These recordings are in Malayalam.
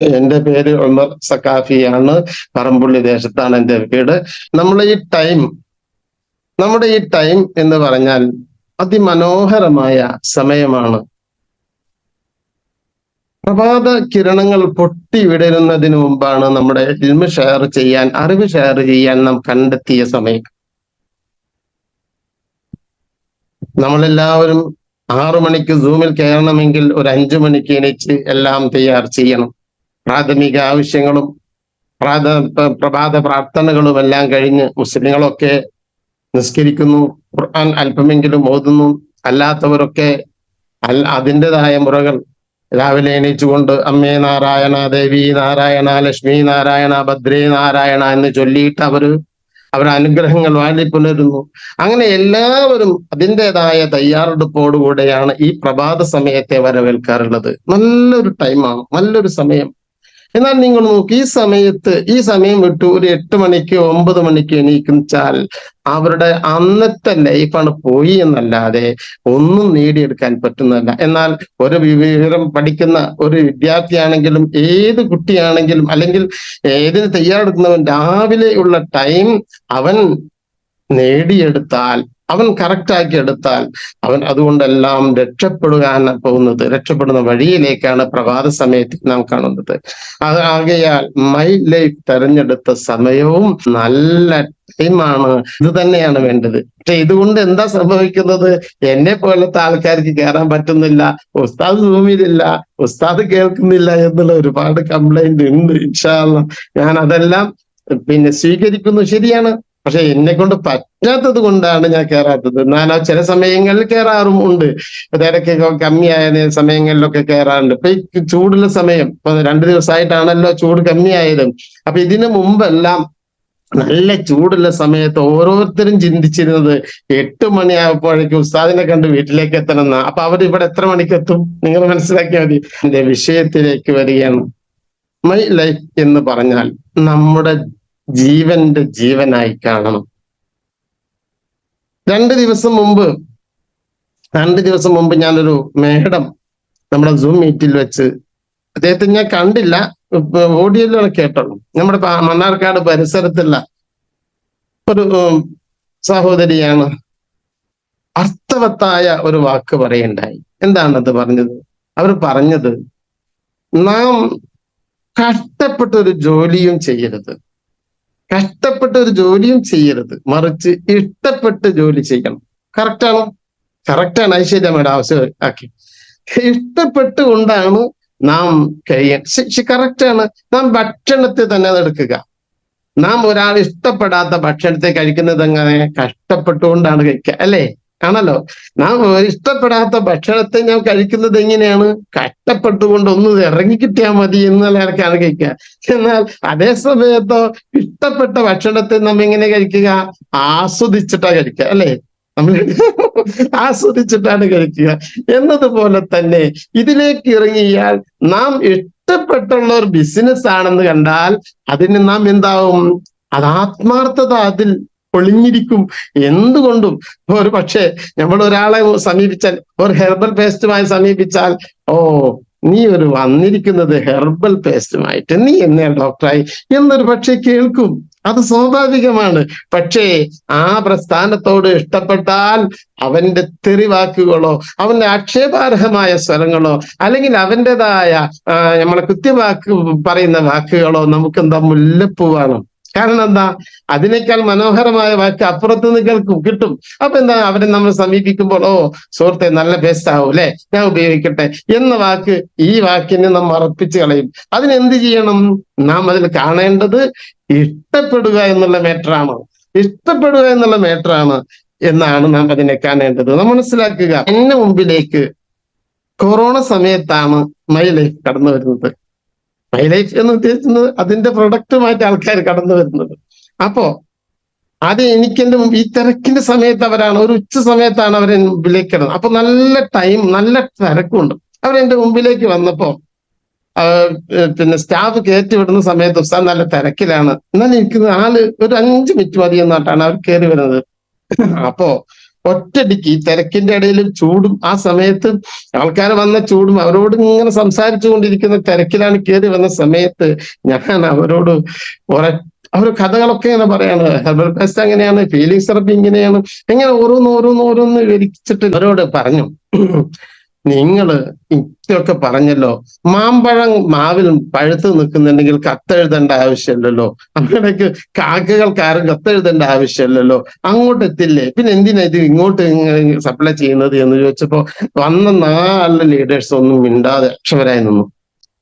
എന്റെ പേര് ഉമർ സക്കാഫിയാണ് പറമ്പുള്ളി ദേശത്താണ് എന്റെ വീട്. നമ്മൾ ഈ ടൈം നമ്മുടെ ഈ ടൈം എന്ന് പറഞ്ഞാൽ അതിമനോഹരമായ സമയമാണ്. പ്രഭാത കിരണങ്ങൾ പൊട്ടി വിടരുന്നതിന് മുമ്പാണ് നമ്മുടെ ഇൽമ ഷെയർ ചെയ്യാൻ അറിവ് ഷെയർ ചെയ്യാൻ നാം കണ്ടെത്തിയ സമയം. നമ്മളെല്ലാവരും ആറു മണിക്ക് സൂമിൽ കയറണമെങ്കിൽ ഒരു അഞ്ചു മണിക്ക് എണീച്ച് എല്ലാം തയ്യാർ ചെയ്യണം. പ്രാഥമിക ആവശ്യങ്ങളും പ്രാത പ്ര- പ്രഭാത പ്രാർത്ഥനകളും എല്ലാം കഴിഞ്ഞ് മുസ്ലിങ്ങളൊക്കെ നിസ്കരിക്കുന്നു ഖുർആൻ അല്പമെങ്കിലും ഓതുന്നു. അല്ലാത്തവരൊക്കെ അല്ല അതിന്റെതായ മുറകൾ രാവിലെ എണീച്ചുകൊണ്ട് അമ്മേ നാരായണ ദേവി നാരായണ ലക്ഷ്മി നാരായണ ഭദ്രേ നാരായണ എന്ന് ചൊല്ലിയിട്ട് അവർ അവരുടെ അനുഗ്രഹങ്ങൾ വാഴി പുലരുന്നു അങ്ങനെ എല്ലാവരും അതിന്റെതായ തയ്യാറെടുപ്പോടുകൂടെയാണ് ഈ പ്രഭാത സമയത്തെ വരവേൽക്കാറുള്ളത്. നല്ലൊരു ടൈമാണ് നല്ലൊരു സമയം. എന്നാൽ നിങ്ങൾ നോക്കി ഈ സമയത്ത് ഈ സമയം വിട്ടു ഒരു എട്ട് മണിക്ക് ഒമ്പത് മണിക്ക് ചാൽ അവരുടെ അന്നത്തെ ലൈഫാണ് പോയി എന്നല്ലാതെ ഒന്നും നേടിയെടുക്കാൻ പറ്റുന്നതല്ല. എന്നാൽ ഒരു വിവരം പഠിക്കുന്ന ഒരു വിദ്യാർത്ഥിയാണെങ്കിലും ഏത് കുട്ടിയാണെങ്കിലും അല്ലെങ്കിൽ ഏതിന് തയ്യാറെടുക്കുന്നവൻ രാവിലെയുള്ള ടൈം അവൻ നേടിയെടുത്താൽ അവൻ കറക്റ്റാക്കി എടുത്താൽ അവൻ അതുകൊണ്ടെല്ലാം രക്ഷപ്പെടുവാൻ പോകുന്നത് രക്ഷപ്പെടുന്ന വഴിയിലേക്കാണ് പ്രഭാത സമയത്ത് നാം കാണുന്നത്. അത് ആകയാൽ മൈ ലൈഫ് തെരഞ്ഞെടുത്ത സമയവും നല്ല ടൈമാണ് ഇത് തന്നെയാണ് വേണ്ടത്. പക്ഷെ ഇതുകൊണ്ട് എന്താ സംഭവിക്കുന്നത്? എന്നെ പോലത്തെ ആൾക്കാർക്ക് കയറാൻ പറ്റുന്നില്ല ഉസ്താദ് സൂമിലില്ല ഉസ്താദ് കേൾക്കുന്നില്ല എന്നുള്ള ഒരുപാട് കംപ്ലൈന്റ് ഉണ്ട് ഇൻഷാല്ല ഞാൻ അതെല്ലാം പിന്നെ സ്വീകരിക്കുന്നു ശരിയാണ്. പക്ഷെ എന്നെ കൊണ്ട് പറ്റാത്തത് കൊണ്ടാണ് ഞാൻ കയറാത്തത് ഞാൻ ചില സമയങ്ങളിൽ കയറാറും ഉണ്ട്. തിരക്ക് കമ്മിയായ സമയങ്ങളിലൊക്കെ കയറാറുണ്ട് ഇപ്പൊ ഈ ചൂടുള്ള സമയം ഇപ്പൊ രണ്ടു ദിവസമായിട്ടാണല്ലോ ചൂട് കമ്മിയായതും. അപ്പൊ ഇതിനു മുമ്പെല്ലാം നല്ല ചൂടുള്ള സമയത്ത് ഓരോരുത്തരും ചിന്തിച്ചിരുന്നത് എട്ട് മണിയാകുമ്പോഴേക്കും ഉസ്താദിനെ കണ്ട് വീട്ടിലേക്ക് എത്തണം എന്നാ അപ്പൊ അവർ ഇവിടെ എത്ര മണിക്ക് എത്തും നിങ്ങൾ മനസ്സിലാക്കിയാൽ മതി. എന്റെ വിഷയത്തിലേക്ക് വരികയാണ്. മൈ ലൈഫ് എന്ന് പറഞ്ഞാൽ നമ്മുടെ ജീവന്റെ ജീവനായി കാണണം. രണ്ട് ദിവസം മുമ്പ് രണ്ട് ദിവസം മുമ്പ് ഞാനൊരു മേഡം നമ്മുടെ സൂം മീറ്റിൽ വെച്ച് അദ്ദേഹത്തെ ഞാൻ കണ്ടില്ല. ഓഡിയോയിലാണ് കേട്ടുള്ളൂ നമ്മുടെ മണ്ണാർക്കാട് പരിസരത്തുള്ള ഒരു സഹോദരിയാണ് അർത്ഥവത്തായ ഒരു വാക്ക് പറയണ്ടായി. എന്താണത് പറഞ്ഞത്? അവർ പറഞ്ഞത് നാം കഷ്ടപ്പെട്ടൊരു ജോലിയും ചെയ്യരുത്. കഷ്ടപ്പെട്ട ഒരു ജോലിയും ചെയ്യരുത്. മറിച്ച് ഇഷ്ടപ്പെട്ട് ജോലി ചെയ്യണം. കറക്റ്റാണോ കറക്റ്റാണ് ഐശ്വര്യ മേഡം ആവശ്യം ആക്കി ഇഷ്ടപ്പെട്ടുകൊണ്ടാണ് നാം കഴിയാൻ കറക്റ്റാണ് നാം ഭക്ഷണത്തെ തന്നെ എടുക്കുക. നാം ഒരാൾ ഇഷ്ടപ്പെടാത്ത ഭക്ഷണത്തെ കഴിക്കുന്നത് എങ്ങനെ കഷ്ടപ്പെട്ടുകൊണ്ടാണ് കഴിക്കുക. അല്ലേ? ആണല്ലോ? നാം ഇഷ്ടപ്പെടാത്ത ഭക്ഷണത്തെ ഞാൻ കഴിക്കുന്നത് എങ്ങനെയാണ്? കഷ്ടപ്പെട്ടുകൊണ്ട് ഒന്ന് ഇറങ്ങിക്കിട്ടിയാൽ മതി എന്നുള്ള ഇടയ്ക്കാണ് കഴിക്കുക. എന്നാൽ അതേ സമയത്തോ ഇഷ്ടപ്പെട്ട ഭക്ഷണത്തെ നാം എങ്ങനെ കഴിക്കുക? ആസ്വദിച്ചിട്ടാ കഴിക്കുക അല്ലേ? നമ്മൾ ആസ്വദിച്ചിട്ടാണ് കഴിക്കുക. എന്നതുപോലെ തന്നെ ഇതിലേക്ക് ഇറങ്ങിയാൽ നാം ഇഷ്ടപ്പെട്ടുള്ള ഒരു ബിസിനസ് ആണെന്ന് കണ്ടാൽ അതിന് നാം എന്താവും? അത് ആത്മാർത്ഥത അതിൽ ഒളിഞ്ഞിരിക്കും എന്തുകൊണ്ടും? ഒരു പക്ഷേ നമ്മൾ ഒരാളെ സമീപിച്ചാൽ ഒരു ഹെർബൽ പേസ്റ്റുമായി സമീപിച്ചാൽ ഓ നീ ഒരു വന്നിരിക്കുന്നത് ഹെർബൽ പേസ്റ്റുമായിട്ട് നീ എന്നെ ഡോക്ടറായി എന്നൊരു പക്ഷേ കേൾക്കും. അത് സ്വാഭാവികമാണ്. പക്ഷേ ആ പ്രസ്ഥാനത്തോട് ഇഷ്ടപ്പെട്ടാൽ അവന്റെ തെറിവാക്കുകളോ അവന്റെ ആക്ഷേപാർഹമായ സ്വരങ്ങളോ അല്ലെങ്കിൽ അവന്റെതായ നമ്മളെ കുത്തിവാക്ക് പറയുന്ന വാക്കുകളോ നമുക്ക് എന്താ മുല്ലപ്പൂവാണ് കാരണം എന്താ? അതിനേക്കാൾ മനോഹരമായ വാക്ക് അപ്പുറത്ത് നിന്ന് കേൾക്കും കിട്ടും. അപ്പൊ എന്താ? അവരെ നമ്മൾ സമീപിക്കുമ്പോൾ ഓ സുഹൃത്തെ നല്ല ബെസ്റ്റ് ആവും അല്ലെ? ഞാൻ ഉപയോഗിക്കട്ടെ എന്ന വാക്ക് ഈ വാക്കിനെ നാം അർപ്പിച്ച് കളയും. അതിനെന്ത് ചെയ്യണം? നാം അതിൽ കാണേണ്ടത് ഇഷ്ടപ്പെടുക എന്നുള്ള മേറ്ററാണ്. ഇഷ്ടപ്പെടുക എന്നുള്ള മേറ്ററാണ് എന്നാണ് നാം അതിനെ കാണേണ്ടത്. നാം മനസ്സിലാക്കുക എന്നെ മുമ്പിലേക്ക് കൊറോണ സമയത്താണ് മൈ ലൈഫ് കടന്നു വരുന്നത്. മൈ ലൈഫ് എന്ന് ഉദ്ദേശിക്കുന്നത് അതിന്റെ പ്രൊഡക്റ്റുമായിട്ട് ആൾക്കാർ കടന്നു വരുന്നത്. അപ്പോ അത് എനിക്ക് എന്റെ മുമ്പ് ഈ തിരക്കിന്റെ സമയത്ത് അവരാണ് ഒരു ഉച്ച സമയത്താണ് അവരെ മുമ്പിലേക്ക് കിടന്നത് അപ്പൊ നല്ല ടൈം നല്ല തിരക്കുണ്ട്. അവർ എന്റെ മുമ്പിലേക്ക് വന്നപ്പോ പിന്നെ സ്റ്റാഫ് കയറ്റി വിടുന്ന സമയത്ത് ഉസ്താദ് നല്ല തിരക്കിലാണ്. എന്നാൽ എനിക്ക് ആൾ ഒരു അഞ്ച് മിനിറ്റ് മതി എന്നാട്ടാണ് അവർ കയറി വരുന്നത്. അപ്പോ ഒറ്റടിക്ക് ഈ തിരക്കിന്റെ ഇടയിലും ചൂടും ആ സമയത്ത് ആൾക്കാർ വന്ന ചൂടും അവരോട് ഇങ്ങനെ സംസാരിച്ചു കൊണ്ടിരിക്കുന്ന തിരക്കിലാണ് കയറി വന്ന സമയത്ത് ഞാൻ അവരോട് ഒരേ അവർ കഥകളൊക്കെ ഇങ്ങനെ പറയാണ്. ഹെർബൽ പേസ്റ്റ് അങ്ങനെയാണ് ഫീലിംഗ് സെറപ്പി ഇങ്ങനെയാണ്. ഇങ്ങനെ ഓരോന്ന് ഓരോന്ന് ഓരോന്ന് വിവരിച്ചിട്ട് അവരോട് പറഞ്ഞു. നിങ്ങൾ ഇതൊക്കെ പറഞ്ഞല്ലോ. മാമ്പഴം മാവിൽ പഴുത്ത് നിൽക്കുന്നുണ്ടെങ്കിൽ കത്തെഴുതേണ്ട ആവശ്യമില്ലല്ലോ. അങ്ങനെയൊക്കെ കാക്കകൾക്ക് ആരും കത്തെഴുതേണ്ട ആവശ്യമില്ലല്ലോ. അങ്ങോട്ട് എത്തില്ലേ? പിന്നെ എന്തിനാ ഇത് ഇങ്ങോട്ട് സപ്ലൈ ചെയ്യുന്നത് എന്ന് ചോദിച്ചപ്പോ വന്ന നാല് ലീഡേഴ്സ് ഒന്നും മിണ്ടാതെ അക്ഷവരായി നിന്നു.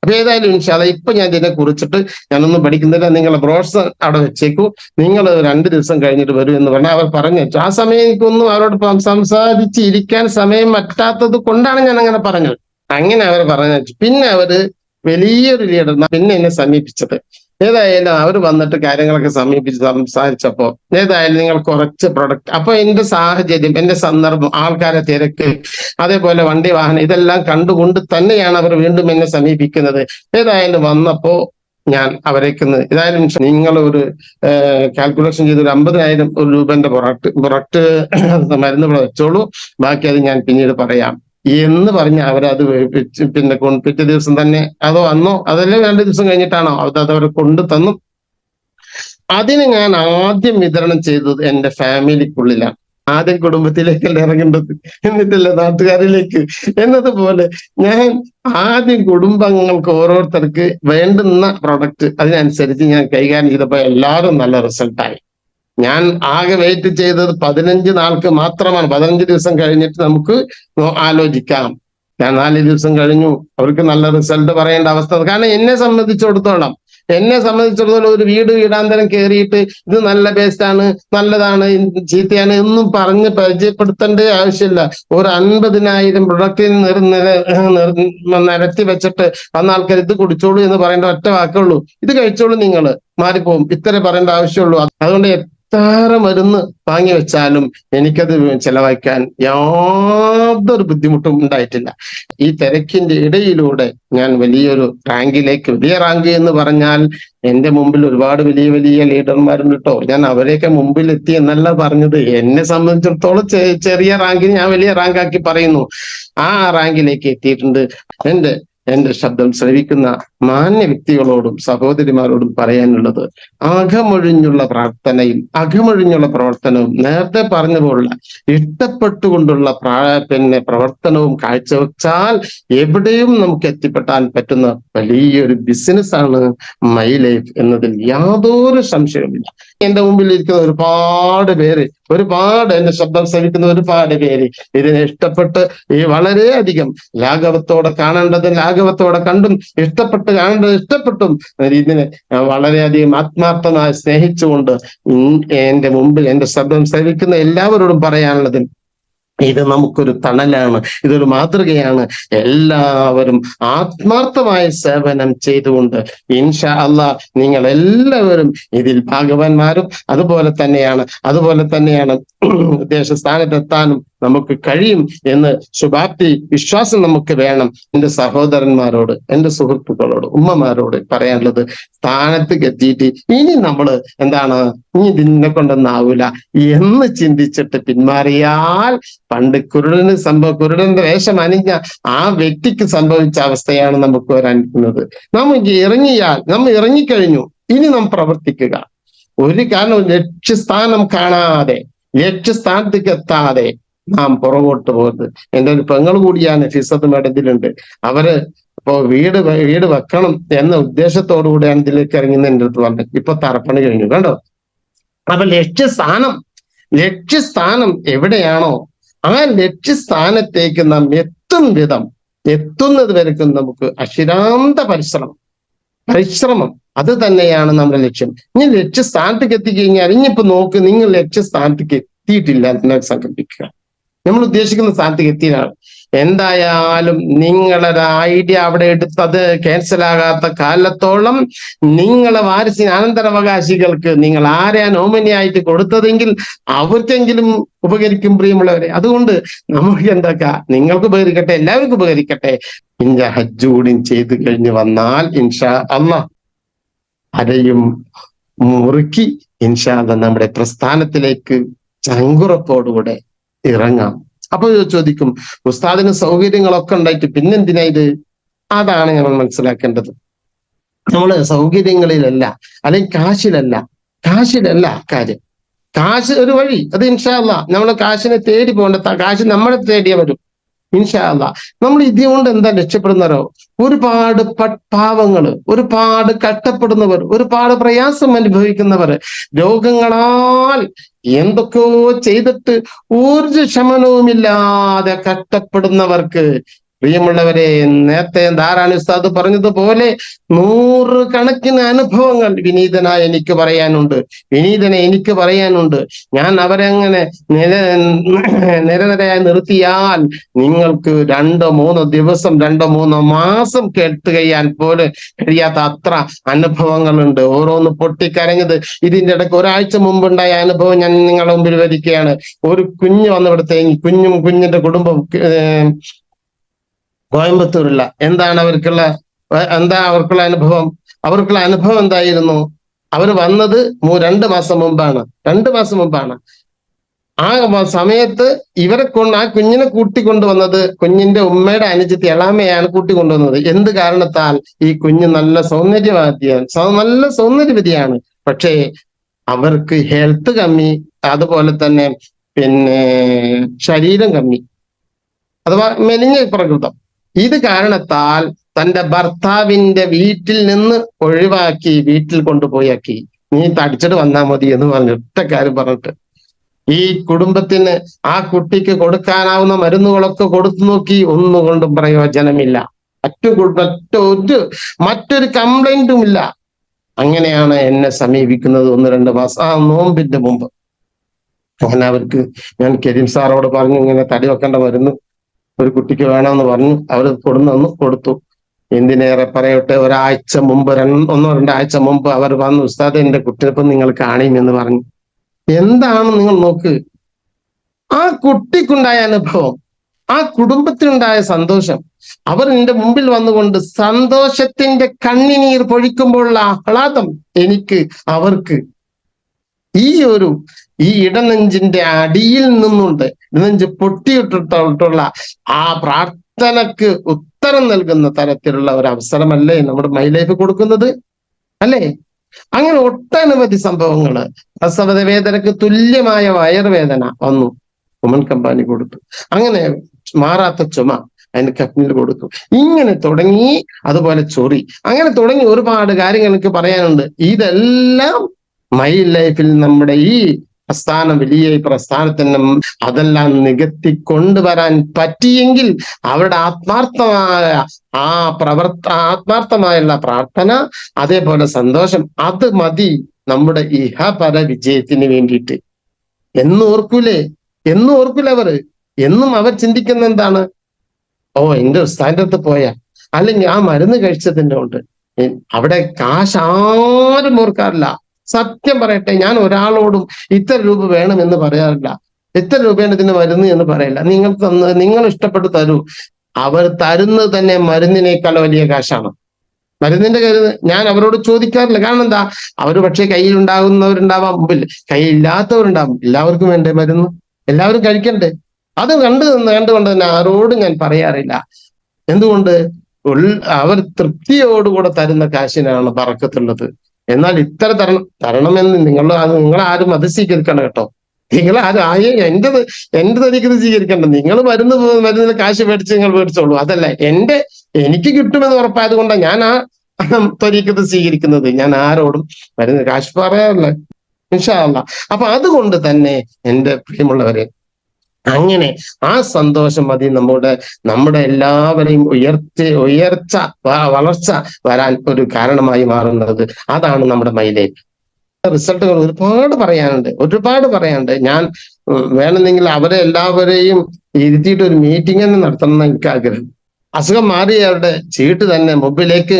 അപ്പൊ ഏതായാലും ഇൻഷാല്ല ഇപ്പൊ ഞാൻ ഇതിനെ കുറിച്ചിട്ട് ഞാനൊന്നും പഠിക്കുന്നില്ല നിങ്ങൾ ബ്രോഡ്സ് അവിടെ വെച്ചേക്കൂ. നിങ്ങൾ രണ്ട് ദിവസം കഴിഞ്ഞിട്ട് വരൂ എന്ന് പറഞ്ഞാൽ അവർ പറഞ്ഞു ആ സമയം എനിക്കൊന്നും അവരോട് സംസാരിച്ച് ഇരിക്കാൻ സമയം പറ്റാത്തത് കൊണ്ടാണ് ഞാൻ അങ്ങനെ പറഞ്ഞത് അങ്ങനെ അവർ പറഞ്ഞു പിന്നെ അവർ വലിയൊരു ലീഡർ പിന്നെ എന്നെ സമീപിച്ചത്. ഏതായാലും അവർ വന്നിട്ട് കാര്യങ്ങളൊക്കെ സമീപിച്ച് സംസാരിച്ചപ്പോൾ ഏതായാലും നിങ്ങൾ കുറച്ച് പ്രൊഡക്റ്റ് അപ്പൊ എന്റെ സാഹചര്യം എന്റെ സന്ദർഭം ആൾക്കാരെ തിരക്ക് അതേപോലെ വണ്ടി വാഹനം ഇതെല്ലാം കണ്ടുകൊണ്ട് തന്നെയാണ് അവർ വീണ്ടും എന്നെ സമീപിക്കുന്നത്. ഏതായാലും വന്നപ്പോ ഞാൻ അവരേക്ക് ഏതായാലും നിങ്ങൾ ഒരു കാൽക്കുലേഷൻ ചെയ്ത് ഒരു അമ്പതിനായിരം രൂപന്റെ പ്രൊഡക്റ്റ് പ്രൊഡക്റ്റ് മരുന്നുകൾ വെച്ചോളൂ. ബാക്കി അത് ഞാൻ പിന്നീട് പറയാം. എന്ന് പറഞ്ഞ് അവരത് പിന്നെ പിറ്റേ ദിവസം തന്നെ അതോ അന്നോ അതല്ലേ രണ്ട് ദിവസം കഴിഞ്ഞിട്ടാണോ അത് അത് അവർ കൊണ്ടു തന്നു. അതിന് ഞാൻ ആദ്യം വിതരണം ചെയ്തത് എന്റെ ഫാമിലിക്കുള്ളിലാണ് ആദ്യം കുടുംബത്തിലേക്കല്ല ഇറങ്ങേണ്ടത്? എന്നിട്ടല്ല നാട്ടുകാരിലേക്ക്? എന്നതുപോലെ ഞാൻ ആദ്യം കുടുംബങ്ങൾക്ക് ഓരോരുത്തർക്ക് വേണ്ടുന്ന പ്രൊഡക്റ്റ് അതിനനുസരിച്ച് ഞാൻ കൈകാര്യം ചെയ്തപ്പോൾ എല്ലാവരും നല്ല റിസൾട്ടായി ഞാൻ ആകെ വെയിറ്റ് ചെയ്തത് പതിനഞ്ച് നാൾക്ക് മാത്രമാണ്. പതിനഞ്ച് ദിവസം കഴിഞ്ഞിട്ട് നമുക്ക് ആലോചിക്കാം. ഞാൻ നാല് ദിവസം കഴിഞ്ഞു. അവർക്ക് നല്ല റിസൾട്ട് പറയേണ്ട അവസ്ഥ കാരണം എന്നെ സംബന്ധിച്ചിടത്തോളം എന്നെ സംബന്ധിച്ചിടത്തോളം ഒരു വീട് വീടാന്തരം കയറിയിട്ട് ഇത് നല്ല ബേസ്റ്റാണ് നല്ലതാണ് ചീത്തയാണ് എന്നും പറഞ്ഞ് പരിചയപ്പെടുത്തേണ്ട ആവശ്യമില്ല. ഒരു അൻപതിനായിരം നിര- നിരത്തി വെച്ചിട്ട് വന്ന ആൾക്കാർ ഇത് കുടിച്ചോളൂ എന്ന് പറയേണ്ട ഒറ്റ വാക്കുള്ളൂ ഇത് കഴിച്ചോളൂ നിങ്ങൾ. മാറിപ്പോവും. ഇത്ര പറയേണ്ട ആവശ്യമുള്ളൂ. അതുകൊണ്ട് എത്ര മരുന്ന് വാങ്ങി വെച്ചാലും എനിക്കത് ചെലവഴിക്കാൻ യാതൊരു ബുദ്ധിമുട്ടും ഉണ്ടായിട്ടില്ല. ഈ തിരക്കിന്റെ ഇടയിലൂടെ ഞാൻ വലിയൊരു റാങ്കിലേക്ക് വലിയ റാങ്ക് എന്ന് പറഞ്ഞാൽ എന്റെ മുമ്പിൽ ഒരുപാട് വലിയ വലിയ ലീഡർമാരുണ്ട് കേട്ടോ ഞാൻ അവരെയൊക്കെ മുമ്പിൽ എത്തി എന്നല്ല പറഞ്ഞത്. എന്നെ സംബന്ധിച്ചിടത്തോളം ചെറിയ റാങ്കിന് ഞാൻ വലിയ റാങ്കാക്കി പറയുന്നു. ആ റാങ്കിലേക്ക് എത്തിയിട്ടുണ്ട് എന്റെ എന്റെ ശബ്ദം ശ്രവിക്കുന്ന മാന്യ വ്യക്തികളോടും സഹോദരിമാരോടും പറയാനുള്ളത് അകമൊഴിഞ്ഞുള്ള പ്രാർത്ഥനയും അകമൊഴിഞ്ഞുള്ള പ്രവർത്തനവും നേരത്തെ പറഞ്ഞ പോലുള്ള ഇഷ്ടപ്പെട്ടുകൊണ്ടുള്ള പ്രാ- പിന്നെ പ്രവർത്തനവും കാഴ്ചവെച്ചാൽ എവിടെയും നമുക്ക് എത്തിപ്പെട്ടാൻ പറ്റുന്ന വലിയൊരു ബിസിനസ്സാണ് മൈ ലൈഫ് എന്നതിൽ യാതൊരു സംശയവുമില്ല. എന്റെ മുമ്പിൽ ഇരിക്കുന്ന ഒരുപാട് പേര് ഒരുപാട് എന്റെ ശബ്ദം ശ്രവിക്കുന്ന ഒരുപാട് പേര്. ഇതിനെ ഇഷ്ടപ്പെട്ട് ഈ വളരെയധികം ലാഘവത്തോടെ കാണേണ്ടത് ലാഘവത്തോടെ കണ്ടും ഇഷ്ടപ്പെട്ട് കാണേണ്ടത് ഇഷ്ടപ്പെട്ടും ഇതിനെ വളരെയധികം ആത്മാർത്ഥമായി സ്നേഹിച്ചുകൊണ്ട് എന്റെ മുമ്പിൽ എന്റെ ശബ്ദം ശ്രവിക്കുന്ന എല്ലാവരോടും പറയാനുള്ളത് ഇത് നമുക്കൊരു തണലാണ് ഇതൊരു മാതൃകയാണ്. എല്ലാവരും ആത്മാർത്ഥമായ സേവനം ചെയ്തുകൊണ്ട് ഇൻഷാ അല്ല നിങ്ങൾ എല്ലാവരും ഇതിൽ ഭാഗവാന്മാരും. അതുപോലെ തന്നെയാണ് അതുപോലെ തന്നെയാണ് ഉദ്ദേശ സ്ഥാനത്തെത്താനും നമുക്ക് കഴിയും എന്ന് ശുഭാപ്തി വിശ്വാസം നമുക്ക് വേണം. എന്റെ സഹോദരന്മാരോട് എന്റെ സുഹൃത്തുക്കളോട് ഉമ്മമാരോട് പറയാനുള്ളത് സ്ഥാനത്ത് എത്തിയിട്ട് ഇനി നമ്മൾ എന്താണ്? ഇനി ഇതിനെ കൊണ്ടൊന്നാവൂല എന്ന് ചിന്തിച്ചിട്ട് പിന്മാറിയാൽ പണ്ട് കുരുടന് സംഭവ കുരുടന്റെ വേഷം അണിഞ്ഞ ആ വ്യക്തിക്ക് സംഭവിച്ച അവസ്ഥയാണ് നമുക്ക് വരാനിരിക്കുന്നത്. നമുക്ക് ഇറങ്ങിയാൽ നമ്മൾ ഇറങ്ങിക്കഴിഞ്ഞു ഇനി നാം പ്രവർത്തിക്കുക. ഒരു കാരണം ലക്ഷ്യസ്ഥാനം കാണാതെ ലക്ഷ്യസ്ഥാനത്തേക്ക് എത്താതെ നാം പുറകോട്ട് പോകുന്നത് എന്റെ ഒരു പെങ്ങൾ കൂടിയാണ് ഫിസത്ത് മേഡത്തിലുണ്ട് അവർ ഇപ്പോ വീട് വീട് വെക്കണം എന്ന ഉദ്ദേശത്തോടു കൂടിയാണ് ഇതിലേക്ക് ഇറങ്ങുന്ന എന്റെ അടുത്ത് പറഞ്ഞത്. ഇപ്പൊ തറപ്പണി കഴിഞ്ഞു കണ്ടോ? അപ്പൊ ലക്ഷ്യസ്ഥാനം ലക്ഷ്യസ്ഥാനം എവിടെയാണോ ആ ലക്ഷ്യസ്ഥാനത്തേക്ക് നാം എത്തും വിധം എത്തുന്നത് വരെക്കും നമുക്ക് അശിരാന്ത പരിശ്രമം. പരിശ്രമം അത് തന്നെയാണ് നമ്മുടെ ലക്ഷ്യം. ഇനി ലക്ഷ്യസ്ഥാനത്തേക്ക് എത്തിക്കഴിഞ്ഞാൽ ഇനിയിപ്പോ നോക്ക് നിങ്ങൾ ലക്ഷ്യസ്ഥാനത്തേക്ക് എത്തിയിട്ടില്ല എന്ന് സങ്കല്പിക്കുക. നമ്മൾ ഉദ്ദേശിക്കുന്ന സ്ഥാനത്തേക്ക് എത്തിയതാണ് എന്തായാലും നിങ്ങളുടെ ഐഡിയ അവിടെ എടുത്തത് ക്യാൻസൽ ആകാത്ത കാലത്തോളം നിങ്ങളെ വാരിസിന് അനന്തരാവകാശികൾക്ക് നിങ്ങൾ ആരെയാ നോമിനിയായിട്ട് കൊടുത്തതെങ്കിൽ അവർക്കെങ്കിലും ഉപകരിക്കും പ്രിയമുള്ളവരെ. അതുകൊണ്ട് നമുക്ക് എന്താക്കാ? നിങ്ങൾക്ക് ഉപകരിക്കട്ടെ എല്ലാവർക്കും ഉപകരിക്കട്ടെ. ഇഞ്ച ഹജ്ജ് കൂടി ചെയ്തു കഴിഞ്ഞ് വന്നാൽ ഇൻഷാ അല്ല അരയും മുറുക്കി ഇൻഷാ അള്ളാ നമ്മുടെ പ്രസ്ഥാനത്തിലേക്ക് ചങ്കുറപ്പോടുകൂടെ ഇറങ്ങാം. അപ്പൊ ചോദിക്കും ഉസ്താദിന് സൗകര്യങ്ങളൊക്കെ ഉണ്ടായിട്ട് പിന്നെന്തിനാ ഇത്? അതാണ് ഞങ്ങൾ മനസ്സിലാക്കേണ്ടത്. നമ്മൾ സൗകര്യങ്ങളിലല്ല അല്ലെങ്കിൽ കാശിലല്ല കാശിലല്ല കാര്യം. കാശ് ഒരു വഴി അത് ഇൻഷാല്ല നമ്മൾ കാശിനെ തേടി പോകേണ്ട കാശ് നമ്മളെ തേടിയേ വരും. ഇൻഷാല്ല നമ്മൾ ഇതുകൊണ്ട് എന്താ രക്ഷപ്പെടുന്നവരോ ഒരുപാട് പാവങ്ങൾ ഒരുപാട് കഷ്ടപ്പെടുന്നവർ ഒരുപാട് പ്രയാസം അനുഭവിക്കുന്നവർ രോഗങ്ങളാൽ എന്തൊക്കെയോ ചെയ്തിട്ട് ഒരു ശമനവുമില്ലാതെ കഷ്ടപ്പെടുന്നവർക്ക് പ്രിയമുള്ളവരെ നേരത്തെ ധാരാളി ഉസ്താദ് പറഞ്ഞതുപോലെ നൂറ് കണക്കിന് അനുഭവങ്ങൾ വിനീതനായ എനിക്ക് പറയാനുണ്ട്. വിനീതനെ എനിക്ക് പറയാനുണ്ട്. ഞാൻ അവരങ്ങനെ നിര നിരനിരയായി നിർത്തിയാൽ നിങ്ങൾക്ക് രണ്ടോ മൂന്നോ ദിവസം രണ്ടോ മൂന്നോ മാസം കേട്ട് കഴിയാൻ പോലും കഴിയാത്ത അത്ര അനുഭവങ്ങളുണ്ട്. ഓരോന്ന് പൊട്ടിക്കരഞ്ഞത് ഇതിന്റെ ഇടയ്ക്ക് ഒരാഴ്ച മുമ്പുണ്ടായ അനുഭവം ഞാൻ നിങ്ങളുടെ മുമ്പിൽ വരികയാണ് ഒരു കുഞ്ഞ് വന്നിവിടുത്തെ കുഞ്ഞും കുഞ്ഞിന്റെ കുടുംബം കോയമ്പത്തൂരില്ല. എന്താണ് അവർക്കുള്ള എന്താ അവർക്കുള്ള അനുഭവം? അവർക്കുള്ള അനുഭവം എന്തായിരുന്നു? അവർ വന്നത് രണ്ട് മാസം മുമ്പാണ്. രണ്ട് മാസം മുമ്പാണ്. ആ സമയത്ത് ഇവരെ കൊണ്ട് ആ കുഞ്ഞിനെ കൂട്ടിക്കൊണ്ടുവന്നത് കുഞ്ഞിന്റെ ഉമ്മയുടെ അനുജത്തി എളാമയാണ് കൂട്ടിക്കൊണ്ടുവന്നത്. എന്ത് കാരണത്താൽ? ഈ കുഞ്ഞ് നല്ല സൗന്ദര്യവാദിയാണ്. നല്ല സൗന്ദര്യവതിയാണ്. പക്ഷേ അവർക്ക് ഹെൽത്ത് കമ്മി അതുപോലെ തന്നെ പിന്നെ ശരീരം കമ്മി. അഥവാ മെലിഞ്ഞ പ്രകൃതം. ഇത് കാരണത്താൽ തന്റെ ഭർത്താവിന്റെ വീട്ടിൽ നിന്ന് ഒഴിവാക്കി വീട്ടിൽ കൊണ്ടുപോയാക്കി. നീ തടിച്ചിട്ട് വന്നാ മതി എന്ന് പറഞ്ഞു ഒറ്റ കാര്യം പറഞ്ഞിട്ട്. ഈ കുടുംബത്തിന് ആ കുട്ടിക്ക് കൊടുക്കാനാവുന്ന മരുന്നുകളൊക്കെ കൊടുത്തു നോക്കി ഒന്നുകൊണ്ടും പ്രയോജനമില്ല. മറ്റു മറ്റൊരു മറ്റൊരു കംപ്ലൈന്റും ഇല്ല. അങ്ങനെയാണ് എന്നെ സമീപിക്കുന്നത് ഒന്ന് രണ്ട് മാസം. ആ നോമ്പിന്റെ മുമ്പ്. അങ്ങനെ അവർക്ക് ഞാൻ കരീം സാറോട് പറഞ്ഞു ഇങ്ങനെ തടി വെക്കേണ്ട മരുന്ന് ഒരു കുട്ടിക്ക് വേണമെന്ന് പറഞ്ഞു അവർ കൊടുന്നു കൊടുത്തു. എന്തിനേറെ പറയട്ടെ ഒരാഴ്ച മുമ്പ് രണ്ട് ഒന്നോ രണ്ടാഴ്ച മുമ്പ് അവർ വന്നു ഉസ്താദ് എന്റെ കുട്ടിനിപ്പം നിങ്ങൾ കാണിയുമെന്ന് പറഞ്ഞു. എന്താണ് നിങ്ങൾ നോക്ക്? ആ കുട്ടിക്കുണ്ടായ അനുഭവം ആ കുടുംബത്തിനുണ്ടായ സന്തോഷം. അവർ എന്റെ മുമ്പിൽ വന്നുകൊണ്ട് സന്തോഷത്തിന്റെ കണ്ണിനീർ പൊഴിക്കുമ്പോഴുള്ള ആഹ്ലാദം എനിക്ക് അവർക്ക്. ഈ ഒരു ഈ ഇടനെഞ്ചിന്റെ അടിയിൽ നിന്നുണ്ട്. ഇടനെഞ്ച് പൊട്ടിയിട്ടിട്ടുള്ള ആ പ്രാർത്ഥനക്ക് ഉത്തരം നൽകുന്ന തരത്തിലുള്ള ഒരു അവസരമല്ലേ നമ്മുടെ മൈ ലൈഫ് കൊടുക്കുന്നത്? അല്ലേ? അങ്ങനെ ഒട്ടനവധി സംഭവങ്ങൾ പ്രസവത വേദനക്ക് തുല്യമായ വയറുവേദന വന്നു. ഉമൻ കമ്പാനി കൊടുത്തു. അങ്ങനെ മാറാത്ത ചുമ അതിന് കപ്പിനിൽ കൊടുത്തു. ഇങ്ങനെ തുടങ്ങി അതുപോലെ ചൊറി. അങ്ങനെ തുടങ്ങി ഒരുപാട് കാര്യങ്ങൾ എനിക്ക് പറയാനുണ്ട്. ഇതെല്ലാം മൈ ലൈഫിൽ നമ്മുടെ ഈ പ്രസ്ഥാനം വലിയ പ്രസ്ഥാനത്തിന് അതെല്ലാം നികത്തി കൊണ്ടുവരാൻ പറ്റിയെങ്കിൽ അവരുടെ ആത്മാർത്ഥമായ ആ പ്രവർത്ത ആത്മാർത്ഥമായുള്ള പ്രാർത്ഥന അതേപോലെ സന്തോഷം അത് മതി നമ്മുടെ ഇഹപര വിജയത്തിന് വേണ്ടിയിട്ട്. എന്നും ഓർക്കൂലേ? എന്നും ഓർക്കൂല അവർ? എന്നും അവർ ചിന്തിക്കുന്ന എന്താണ്? ഓ എന്റെ ഉസ്താന്റെ അടുത്ത് പോയാ. അല്ലെങ്കിൽ ആ മരുന്ന് കഴിച്ചതിന്റെ കൊണ്ട്. അവിടെ കാശ് ആരും ഓർക്കാറില്ല. സത്യം പറയട്ടെ ഞാൻ ഒരാളോടും ഇത്ര രൂപ വേണമെന്ന് പറയാറില്ല. എത്ര രൂപയാണ് ഇതിന് മരുന്ന് എന്ന് പറയില്ല. നിങ്ങൾ തന്ന് നിങ്ങൾ ഇഷ്ടപ്പെട്ട് തരൂ. അവർ തരുന്നത് തന്നെ മരുന്നിനേക്കാൾ വലിയ കാശാണ്. മരുന്നിന്റെ കരുത് ഞാൻ അവരോട് ചോദിക്കാറില്ല. കാരണം എന്താ? അവർ പക്ഷേ കയ്യിൽ ഉണ്ടാകുന്നവരുണ്ടാവാം മുമ്പിൽ കയ്യില്ലാത്തവരുണ്ടാവും എല്ലാവർക്കും വേണ്ടേ മരുന്ന്? എല്ലാവരും കഴിക്കണ്ടേ? അത് കണ്ട് കണ്ടുകൊണ്ട് തന്നെ ആരോടും ഞാൻ പറയാറില്ല. എന്തുകൊണ്ട്? അവർ തൃപ്തിയോടുകൂടെ തരുന്ന കാശിനാണ് പറക്കത്തുള്ളത്. എന്നാൽ ഇത്ര തരണം തരണമെന്ന് നിങ്ങൾ നിങ്ങൾ ആരും അത് സ്വീകരിക്കണം കേട്ടോ. നിങ്ങൾ ആരും ആയ എന്റെ എന്റെ തനിക്ക് ഇത് സ്വീകരിക്കണ്ട. നിങ്ങൾ മരുന്ന് മരുന്നിന് കാശ് മേടിച്ച് നിങ്ങൾ മേടിച്ചോളൂ. അതല്ല എന്റെ എനിക്ക് കിട്ടുമെന്ന് ഉറപ്പായത് കൊണ്ടാണ് ഞാൻ ആ ത്വരീക്കത്ത് സ്വീകരിക്കുന്നത്. ഞാൻ ആരോടും മരുന്ന് കാശ് പറയാറില്ല. അപ്പൊ അതുകൊണ്ട് തന്നെ എന്റെ പ്രിയമുള്ളവരെ അങ്ങനെ ആ സന്തോഷം മതി നമ്മുടെ നമ്മുടെ എല്ലാവരെയും ഉയർച്ച ഉയർച്ച വളർച്ച വരാൻ ഒരു കാരണമായി മാറുന്നത്. അതാണ് നമ്മുടെ മൈലേജ് റിസൾട്ടുകൾ ഒരുപാട് പറയാനുണ്ട് ഒരുപാട് പറയാനുണ്ട്. ഞാൻ വേണമെങ്കിൽ അവരെ എല്ലാവരെയും ഇരുത്തിയിട്ട് ഒരു മീറ്റിംഗ് തന്നെ നടത്തണം എന്ന് എനിക്ക് ആഗ്രഹം. അസുഖം മാറിയവരുടെ ചീട്ട് തന്നെ മുമ്പിലേക്ക്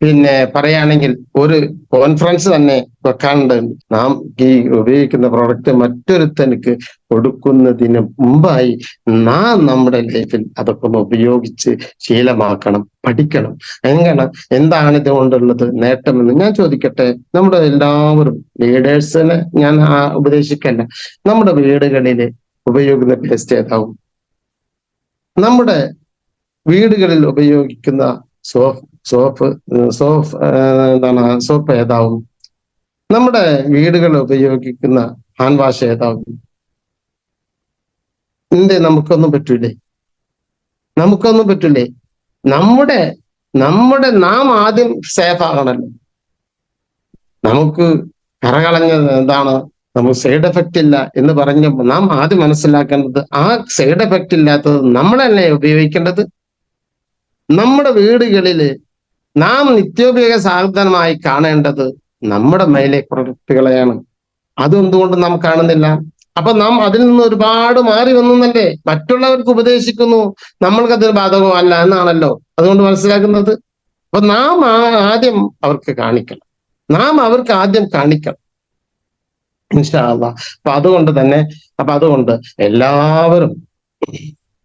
പിന്നെ പറയുകയാണെങ്കിൽ ഒരു കോൺഫറൻസ് തന്നെ വെക്കാണ്ട് നാം ഈ ഉപയോഗിക്കുന്ന പ്രോഡക്റ്റ് മറ്റൊരുത്തനുക്ക് കൊടുക്കുന്നതിന് മുമ്പായി നാം നമ്മുടെ ലൈഫിൽ അതൊക്കെ ഉപയോഗിച്ച് ശീലമാക്കണം പഠിക്കണം. എങ്ങനെ? എന്താണ് ഇതുകൊണ്ടുള്ളത് നേട്ടമെന്ന് ഞാൻ ചോദിക്കട്ടെ. നമ്മുടെ എല്ലാവരും ലീഡേഴ്സിനെ ഞാൻ ഉപദേശിക്കല്ല. നമ്മുടെ വീടുകളിൽ ഉപയോഗിക്കുന്ന പേസ്റ്റ് ഏതാവും? നമ്മുടെ വീടുകളിൽ ഉപയോഗിക്കുന്ന സോപ്പ് സോപ്പ് സോപ്പ് എന്താണ് സോപ്പ് ഏതാവും? നമ്മുടെ വീടുകൾ ഉപയോഗിക്കുന്ന ഹാൻഡ് വാഷ് ഏതാവും? എന്തേ നമുക്കൊന്നും പറ്റൂലേ? നമുക്കൊന്നും പറ്റൂലേ? നമ്മുടെ നമ്മുടെ നാം ആദ്യം സേഫ് ആകണല്ലോ. നമുക്ക് കറകളഞ്ഞ എന്താണ് നമുക്ക് സൈഡ് എഫക്റ്റ് ഇല്ല എന്ന് പറഞ്ഞപ്പോൾ നാം ആദ്യം മനസ്സിലാക്കേണ്ടത് ആ സൈഡ് എഫക്റ്റ് ഇല്ലാത്തത് നമ്മളല്ലേ ഉപയോഗിക്കേണ്ടത്? നമ്മുടെ വീടുകളിൽ നാം നിത്യോപയോഗ സാധനമായി കാണേണ്ടത് നമ്മുടെ മേലെ പ്രവൃത്തികളെയാണ്. അതെന്തുകൊണ്ട് നാം കാണുന്നില്ല? അപ്പൊ നാം അതിൽ നിന്ന് ഒരുപാട് മാറി വന്നല്ലേ? മറ്റുള്ളവർക്ക് ഉപദേശിക്കുന്നു. നമ്മൾക്കത് ബാധകമല്ല എന്നാണല്ലോ അതുകൊണ്ട് മനസ്സിലാക്കുന്നത്. അപ്പൊ നാം ആദ്യം അവർക്ക് കാണിക്കണം. നാം അവർക്ക് ആദ്യം കാണിക്കണം. ഇൻഷാ അപ്പൊ അതുകൊണ്ട് തന്നെ അപ്പൊ അതുകൊണ്ട് എല്ലാവരും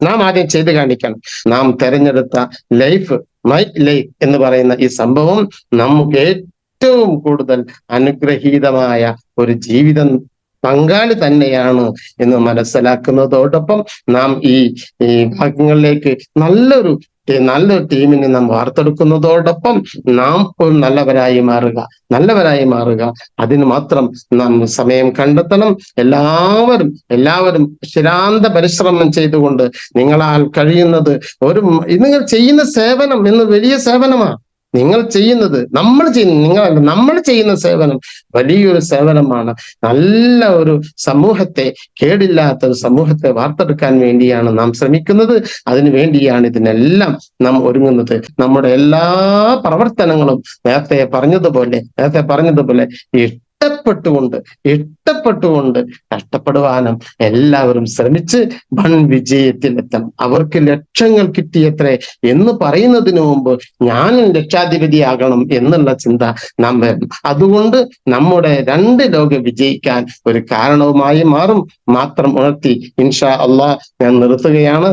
നാം ആദ്യം ചെയ്ത് കാണിക്കണം. നാം തെരഞ്ഞെടുത്ത ലൈഫ് മൈ ലൈഫ് എന്ന് പറയുന്ന ഈ സംഭവം നമുക്ക് ഏറ്റവും കൂടുതൽ അനുഗ്രഹീതമായ ഒരു ജീവിതം പങ്കാളി തന്നെയാണ് എന്ന് മനസ്സിലാക്കുന്നതോടൊപ്പം നാം ഈ ഭാഗ്യങ്ങളിലേക്ക് നല്ലൊരു നല്ലൊരു ടീമിനെ നാം വാർത്തെടുക്കുന്നതോടൊപ്പം നാം ഒരു നല്ലവരായി മാറുക നല്ലവരായി മാറുക. അതിന് മാത്രം നാം സമയം കണ്ടെത്തണം. എല്ലാവരും എല്ലാവരും ശരാന്ത പരിശ്രമം ചെയ്തുകൊണ്ട് നിങ്ങളാൽ കഴിയുന്നത് ഒരു നിങ്ങൾ ചെയ്യുന്ന സേവനം എന്ന് വലിയ സേവനമാണ്. നിങ്ങൾ ചെയ്യുന്നത് നമ്മൾ ചെയ്യുന്ന നിങ്ങൾ നമ്മൾ ചെയ്യുന്ന സേവനം വലിയൊരു സേവനമാണ്. നല്ല ഒരു സമൂഹത്തെ കേടില്ലാത്ത ഒരു സമൂഹത്തെ വാർത്തെടുക്കാൻ വേണ്ടിയാണ് നാം ശ്രമിക്കുന്നത്. അതിനു വേണ്ടിയാണ് ഇതിനെല്ലാം നാം ഒരുങ്ങുന്നത്. നമ്മുടെ എല്ലാ പ്രവർത്തനങ്ങളും നേരത്തെ പറഞ്ഞതുപോലെ നേരത്തെ പറഞ്ഞതുപോലെ ഇഷ്ടപ്പെട്ടുകൊണ്ട് ഇഷ്ടപ്പെട്ടുകൊണ്ട് കഷ്ടപ്പെടുവാനും എല്ലാവരും ശ്രമിച്ച് വൺ വിജയത്തിലെത്തണം അവർക്ക് ലക്ഷങ്ങൾ കിട്ടിയത്രേ എന്ന് പറയുന്നതിന് മുമ്പ് ഞാനും ലക്ഷാധിപതിയാകണം എന്നുള്ള ചിന്ത നാം വരണം അതുകൊണ്ട് നമ്മുടെ രണ്ട് ലോകം വിജയിക്കാൻ ഒരു കാരണവുമായി മാറും. മാത്രം ഉണർത്തി ഇൻഷാ അള്ളാഹ് ഞാൻ നിർത്തുകയാണ്.